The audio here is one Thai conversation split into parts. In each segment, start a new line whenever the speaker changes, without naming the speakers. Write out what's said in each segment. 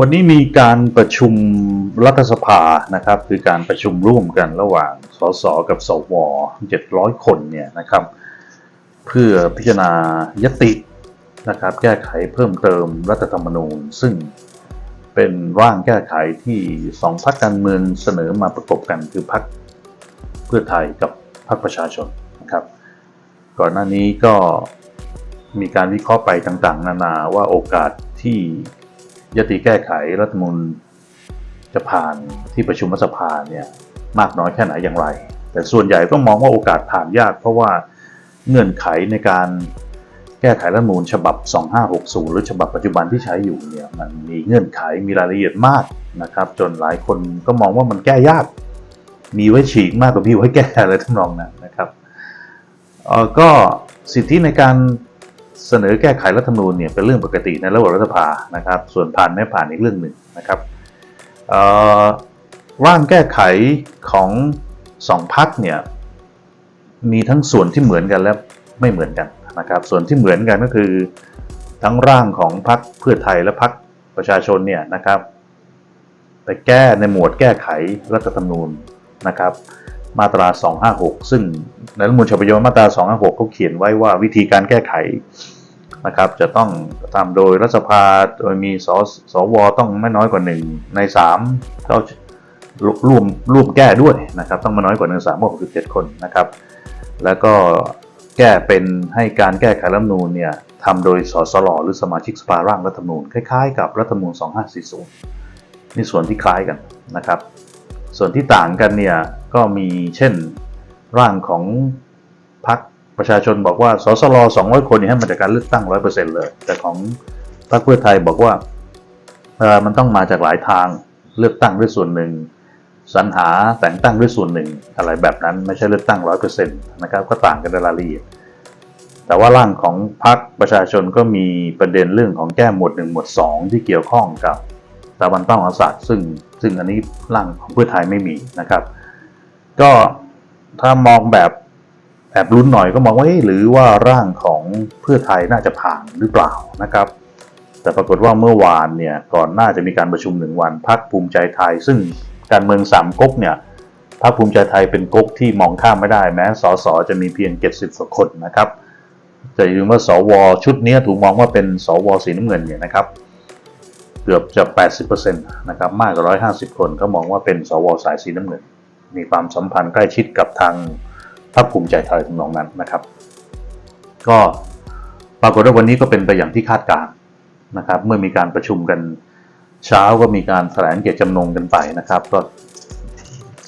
วันนี้มีการประชุมรัฐสภานะครับ คือการประชุมร่วมกันระหว่างสสกับสว700 คนเนี่ยนะครับ เพื่อพิจารณายตินะครับ แก้ไขเพิ่มเติมรัฐธรรมนูญ ซึ่งเป็นร่างแก้ไขที่สองพรรคการเมืองเสนอมาประกบกันคือพรรคเพื่อไทยกับพรรคประชาชนนะครับ ก่อนหน้านี้ก็มีการวิเคราะห์ไปต่างๆ นานาว่าโอกาสที่ ยติแก้ไขรัฐมนูญจะผ่านที่ประชุมรัฐสภาเนี่ยมากน้อยแค่ไหนอย่างไร แต่ส่วนใหญ่ก็มองว่าโอกาสผ่านยาก เพราะว่าเงื่อนไขในการแก้ไขรัฐมนูญฉบับ 2560 หรือฉบับปัจจุบันที่ใช้อยู่เนี่ยมันมีเงื่อนไขมีรายละเอียดมากนะครับ จนหลายคนก็มองว่ามันแก้ยาก มีไว้ฉีกมากกว่าพี่ไว้แก้อะไรทั้งนองนั้นนะครับเออก็สิทธิในการ เสนอแก้ไขรัฐธรรมนูญเนี่ยเป็นเรื่องปกติในระบบรัฐสภานะครับ ส่วนผ่านไม่ผ่านอีกเรื่องหนึ่งนะครับร่างแก้ไขของสองพักเนี่ยมีทั้งส่วนที่เหมือนกันและไม่เหมือนกันนะครับ ส่วนที่เหมือนกันก็คือทั้งร่างของพรรคเพื่อไทยและพรรคประชาชนเนี่ยนะครับไปแก้ในหมวดแก้ไขรัฐธรรมนูญนะครับ มาตรา 256 ซึ่งในรัฐมนูญฉบับปัจจุบันมาตรา 256เขาเขียนไว้ว่าวิธีการแก้ไขนะครับ จะต้องทำโดยรัฐสภาโดยมีสสวต้องไม่น้อยกว่า 1 ใน 3 เขาร่วมร่วมแก้ด้วยนะครับ ต้องไม่น้อยกว่า1 3 6 7 คนนะครับ แล้วก็แก้เป็นให้การแก้ไขรัฐมนูญเนี่ยทำโดยสสลหรือสมาชิกสภาร่างรัฐธรรมนูญคล้ายๆ กับรัฐธรรมนูญ 2540นี่ส่วนที่คล้ายกันนะครับ ส่วนที่ต่างกันเนี่ยก็มีเช่นร่างของพรรคประชาชนบอกว่าสสล200 คนเนี่ยให้มาจากการเลือกตั้ง 100%เลย แต่ของพรรคเพื่อไทยบอกว่ามันต้องมาจากหลายทางเลือกตั้งด้วยส่วนหนึ่งสรรหาแต่งตั้งด้วยส่วนหนึ่งอะไรแบบนั้นไม่ใช่เลือกตั้ง 100%นะครับก็ต่างกันในรายละเอียดแต่ว่าร่างของพรรคประชาชนก็มีประเด็นเรื่องของแก้หมวด1หมวด2 ที่เกี่ยวข้องกับสถาบันพระมหากษัตร์ซึ่ง ซึ่งอันนี้ร่างของเพื่อไทยไม่มีนะครับ ก็ถ้ามองแบบแอบลุ้นหน่อยก็มองว่าเอ๊ะหรือว่าร่างของเพื่อไทยน่าจะผ่านหรือเปล่านะครับ แต่ปรากฏว่าเมื่อวานเนี่ยก่อนหน้าจะมีการประชุมหนึ่งวันพักภูมิใจไทย ซึ่งการเมืองสามก๊กเนี่ยพักภูมิใจไทยเป็นก๊กที่มองข้ามไม่ได้แม้สสจะมีเพียง 70กว่าคนนะครับแต่อย่าลืมว่าสวชุดนี้ถูกมองว่าเป็นสวสีน้ำเงินเนี่ยนะครับ เกือบจะ 80%นะครับมากกว่า 150 คนก็มองว่าเป็นสวสายสีน้ำเงิน มีความสัมพันธ์ใกล้ชิดกับทางพรรคภูมิใจไทยทำนองนั้นนะครับ ก็ปรากฏว่าวันนี้ก็เป็นไปอย่างที่คาดการณ์นะครับ เมื่อมีการประชุมกันเช้าก็มีการแถลงเกียรติจำนงกันไปนะครับ ก็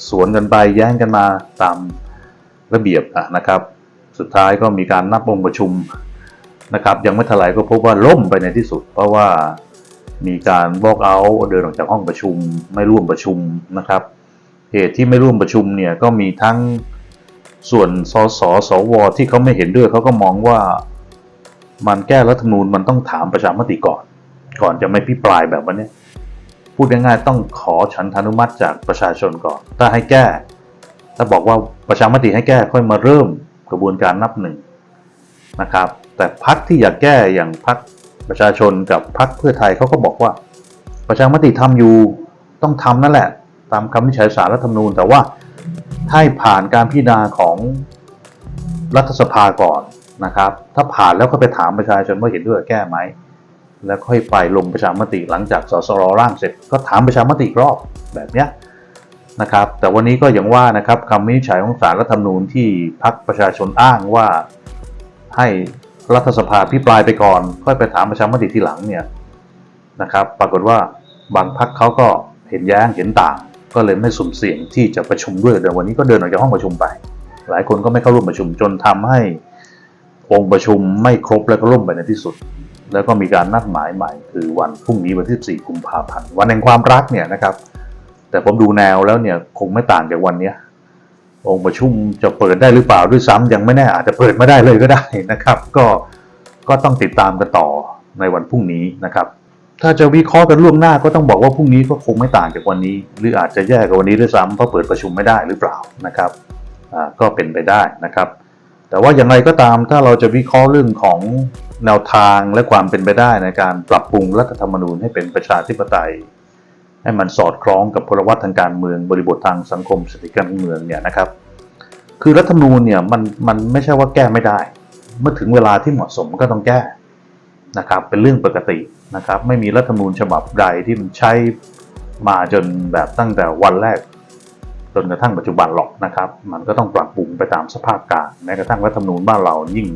สวนกันไปแย้งกันมาตามระเบียบอะนะครับ สุดท้ายก็มีการนับองค์ประชุมนะครับ ยังไม่เท่าไหร่ก็พบว่าล่มไปในที่สุด เพราะว่า มีการบล็อกเอาเดินออกจากห้องประชุมไม่ร่วมประชุมนะครับ เหตุที่ไม่ร่วมประชุมเนี่ยก็มีทั้งส่วนสสสวที่เขาไม่เห็นด้วยเขาก็มองว่ามันแก้รัฐธรรมนูญมันต้องถามประชามติก่อน ก่อนจะไม่พิปรายแบบวันนี้พูดง่ายๆต้องขอฉันทานุมัติจากประชาชนก่อน ถ้าให้แก้ ถ้าบอกว่าประชามติให้แก้ค่อยมาเริ่มกระบวนการนับหนึ่งนะครับ แต่พักที่อยากแก้อย่างพัก ประชาชนกับพักเพื่อไทยเขาก็บอกว่า ประชามติทำอยู่ต้องทำนั่นแหละ ตามคำวินิจฉัยสารรัฐธรรมนูญ แต่ว่าให้ผ่านการพิจารณาของรัฐสภาก่อนนะครับ ถ้าผ่านแล้วก็ไปถามประชาชนว่าเห็นด้วยแก้ไหม แล้วค่อยไปลงประชามติหลังจากสสรร่างเสร็จ ก็ถามประชามติรอบแบบเนี้ยนะครับ แต่วันนี้ก็ยังว่านะครับคำวินิจฉัยของศาลรัฐธรรมนูญที่พักประชาชนอ้างว่าให้ รัฐสภาพิปรายไปก่อน ค่อยไปถามประชามติทีหลังเนี่ยนะครับ ปรากฏว่าบางพักเขาก็เห็นแย้งเห็นต่าง ก็เลยไม่สุ่มเสี่ยงที่จะประชุมด้วยแต่วันนี้ก็เดินออกจากห้องประชุมไป หลายคนก็ไม่เข้าร่วมประชุมจนทำให้องค์ประชุมไม่ครบและก็ล่มไปในที่สุด แล้วก็มีการนัดหมายใหม่ คือวันพรุ่งนี้วันที่4กุมภาพันธ์วันแห่งความรักเนี่ยนะครับ แต่ผมดูแนวแล้วเนี่ยคงไม่ต่างจากวันนี้ องค์ประชุมจะเปิดได้หรือเปล่าด้วยซ้ำยังไม่แน่อาจจะเปิดไม่ได้เลยก็ได้นะครับ ก็ก็ต้องติดตามกันต่อในวันพรุ่งนี้นะครับ ถ้าจะวิเคราะห์กันล่วงหน้าก็ต้องบอกว่าพรุ่งนี้ก็คงไม่ต่างจากวันนี้ หรืออาจจะแย่กว่าวันนี้ด้วยซ้ำเพราะเปิดประชุมไม่ได้หรือเปล่านะครับอ่าก็เป็นไปได้นะครับ แต่ว่าอย่างไรก็ตามถ้าเราจะวิเคราะห์เรื่องของแนวทางและความเป็นไปได้ในการปรับปรุงรัฐธรรมนูญให้เป็นประชาธิปไตย ให้มันสอดคล้องกับพลวัตทางการเมืองบริบททางสังคมเศรษฐกิจการเมืองเนี่ยนะครับ คือรัฐธรรมนูญเนี่ยมันมันไม่ใช่ว่าแก้ไม่ได้ เมื่อถึงเวลาที่เหมาะสมก็ต้องแก้นะครับเป็นเรื่องปกตินะครับ ไม่มีรัฐธรรมนูญฉบับใดที่มันใช้มาจนแบบตั้งแต่วันแรกจนกระทั่งปัจจุบันหรอกนะครับ มันก็ต้องปรับปรุงไปตามสภาพการแม้กระทั่งรัฐธรรมนูญบ้านเรายิ่ง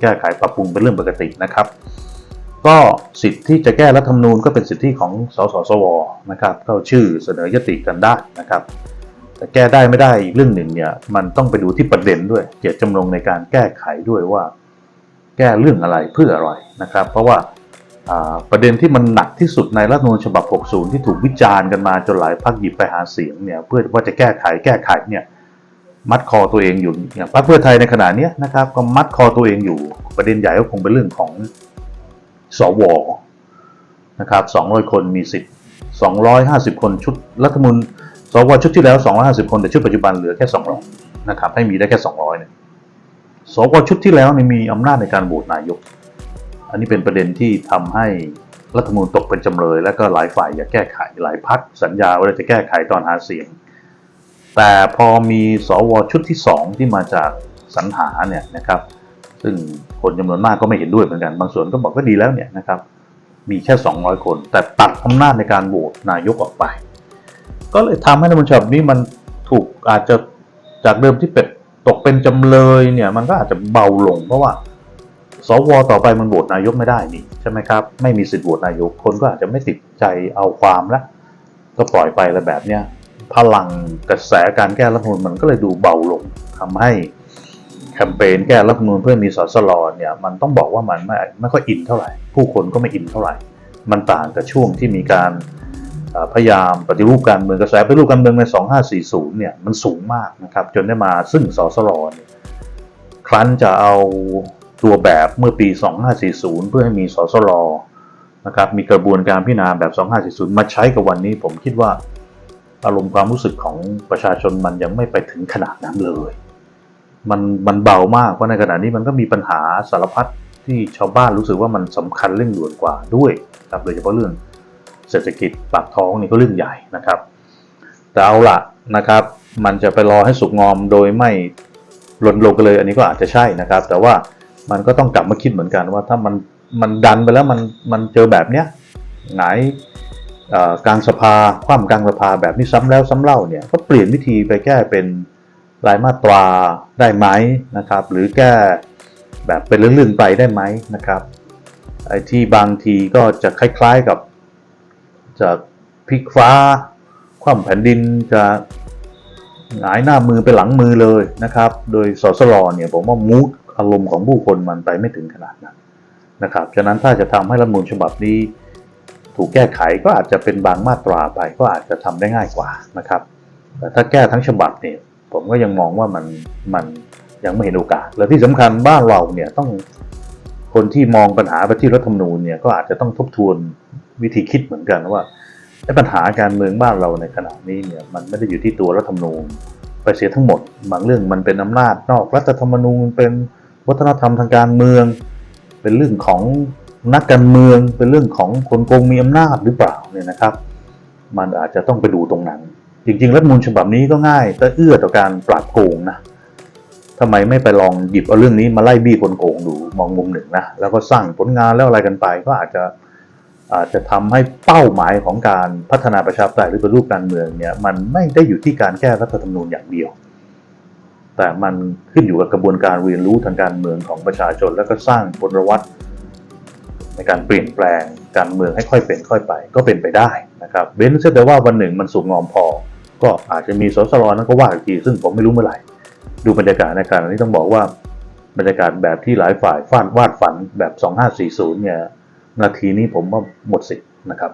แก้ไขปรับปรุงเป็นเรื่องปกตินะครับ ก็สิทธิ์ที่จะแก้รัฐธรรมนูญก็เป็นสิทธิของสสสวนะครับเข้าชื่อเสนอยติกันได้นะครับแต่แก้ได้ไม่ได้อีกเรื่องหนึ่งเนี่ยมันต้องไปดูที่ประเด็นด้วยเจตจำนงในการแก้ไขด้วยว่า แก้เรื่องอะไรเพื่ออะไรนะครับ เพราะว่าประเด็นที่มันหนักที่สุดในรัฐธรรมนูญฉบับ 60 ที่ถูกวิจารณ์กันมาจนหลายพรรคหยิบไปหาเสียงเนี่ยเพื่อว่าจะแก้ไขแก้ไขเนี่ยมัดคอตัวเองอยู่อย่างพรรคเพื่อไทยในขณะนี้นะครับก็มัดคอตัวเองอยู่ ประเด็นใหญ่ก็คงเป็นเรื่องของ สวนะครับ200 คนมีสิทธิ์ 250 คนชุดรัฐมนูญสวชุดที่แล้ว 250 คนแต่ชุดปัจจุบันเหลือแค่ 200นะครับให้มีได้แค่ 200เนี่ยสวชุดที่แล้วเนี่ยมีอำนาจในการโหวตนายก อันนี้เป็นประเด็นที่ทำให้รัฐมนูญตกเป็นจำเลย และก็หลายฝ่ายอยากแก้ไขหลายพักสัญญาว่าจะแก้ไขตอนหาเสียง แต่พอมีสวชุดที่สองที่มาจากสรรหาเนี่ยนะครับ ซึ่งคนจำนวนมากก็ไม่เห็นด้วยเหมือนกัน บางส่วนก็บอกก็ดีแล้วเนี่ยนะครับ มีแค่ 200 คน แต่ตัดอำนาจในการโหวตนายกออกไป ก็เลยทำให้รัฐมนูญฉบับนี้มันถูกอาจจะจากเดิมที่เป็นตกเป็นจำเลยเนี่ยมันก็อาจจะเบาลงเพราะว่าสวต่อไปมันโหวตนายกไม่ได้นี่ใช่ไหมครับ ไม่มีสิทธิ์โหวตนายกคนก็อาจจะไม่ติดใจเอาความละก็ปล่อยไปอะไรแบบเนี้ยพลังกระแสการแก้รัฐมนูญมันก็เลยดูเบาลงทำให้ แคมเปญแก้รัฐธรรมนูญเพื่อมีสสลเนี่ยมันต้องบอกว่ามันไม่ไม่ค่อยอินเท่าไหร่ ผู้คนก็ไม่อินเท่าไหร่ มันต่างกับช่วงที่มีการพยายามปฏิรูปการเมืองกระแสปฏิรูปการเมืองใน 2540 เนี่ยมันสูงมากนะครับจนได้มาซึ่งสสลเนี่ยครั้นจะเอาตัวแบบเมื่อปี 2540 เพื่อให้มีสสลนะครับมีกระบวนการพิจารณาแบบ 2540 มาใช้กับวันนี้ผมคิดว่าอารมณ์ความรู้สึกของประชาชนมันยังไม่ไปถึงขนาดนั้นเลย มันมันเบามากเพราะในขณะนี้มันก็มีปัญหาสารพัดที่ชาวบ้านรู้สึกว่ามันสำคัญเร่งด่วนกว่าด้วยครับโดยเฉพาะเรื่องเศรษฐกิจปากท้องนี่ก็เรื่องใหญ่นะครับ แต่เอาละนะครับ มันจะไปรอให้สุกงอมโดยไม่หล่นลงกันเลย อันนี้ก็อาจจะใช่นะครับ แต่ว่ามันก็ต้องกลับมาคิดเหมือนกันว่าถ้ามันมันดันไปแล้วมันมันเจอแบบเนี้ยหงายกลางสภาคว่ำกลางสภาแบบนี้ซ้ำแล้วซ้ำเล่าเนี่ยก็เปลี่ยนวิธีไปแก้เป็น รายมาตราได้ไหมนะครับ หรือแก้แบบเป็นเรื่องๆไปได้ไหมนะครับไอ้ที่บางทีก็จะคล้าย ๆกับจะพลิกฟ้า คว่ำแผ่นดินจะหงายหน้ามือไปหลังมือเลยนะครับ โดยสสลเนี่ยผมว่ามูดอารมณ์ของผู้คนมันไปไม่ถึงขนาดนั้นนะครับ ฉะนั้นถ้าจะทำให้รัฐมนูญฉบับนี้ ถูกแก้ไขก็อาจจะเป็นบางมาตราไปก็อาจจะทำได้ง่ายกว่านะครับ แต่ถ้าแก้ทั้งฉบับเนี่ย ผมก็ยังมองว่ามันมันยังไม่เห็นโอกาส และที่สำคัญบ้านเราเนี่ยต้องคนที่มองปัญหาไปที่รัฐธรรมนูญเนี่ยก็อาจจะต้องทบทวนวิธีคิดเหมือนกันว่าไอ้ปัญหาการเมืองบ้านเราในขณะนี้เนี่ยมันไม่ได้อยู่ที่ตัวรัฐธรรมนูญไปเสียทั้งหมดบางเรื่องมันเป็นอำนาจนอกรัฐธรรมนูญเป็นวัฒนธรรมทางการเมือง เป็นเรื่องของนักการเมือง เป็นเรื่องของคนโกงมีอำนาจหรือเปล่าเนี่ยนะครับ มันอาจจะต้องไปดูตรงนั้น จริงๆ รัฐมนูญฉบับนี้ก็ง่ายแต่เอื้อต่อการปราบโกงนะทำไมไม่ไปลองหยิบเอาเรื่องนี้มาไล่บี้คนโกงดูมองมุมหนึ่งนะแล้วก็สร้างผลงานแล้วอะไรกันไป ก็อาจจะอาจจะทำให้เป้าหมายของการพัฒนาประชาธิปไตยหรือปฏิรูปการเมืองเนี่ยมันไม่ได้อยู่ที่การแก้รัฐธรรมนูญอย่างเดียว แต่มันขึ้นอยู่กับกระบวนการเรียนรู้ทางการเมืองของประชาชน แล้วก็สร้างพลวัตในการเปลี่ยนแปลงการเมืองให้ค่อยเป็นค่อยไป ก็เป็นไปได้นะครับเว้นเสียแต่ว่าวันหนึ่งมันสุกงอมพอ ก็อาจจะมีสสรนั้นก็ว่าอีกทีซึ่งผมไม่รู้เมื่อไหร่ ดูบรรยากาศในการนี้ต้องบอกว่าบรรยากาศแบบที่หลายฝ่ายฟาดวาดฝันแบบ 2540 เนี่ย นาทีนี้ผมว่าหมดสิทธิ์นะครับ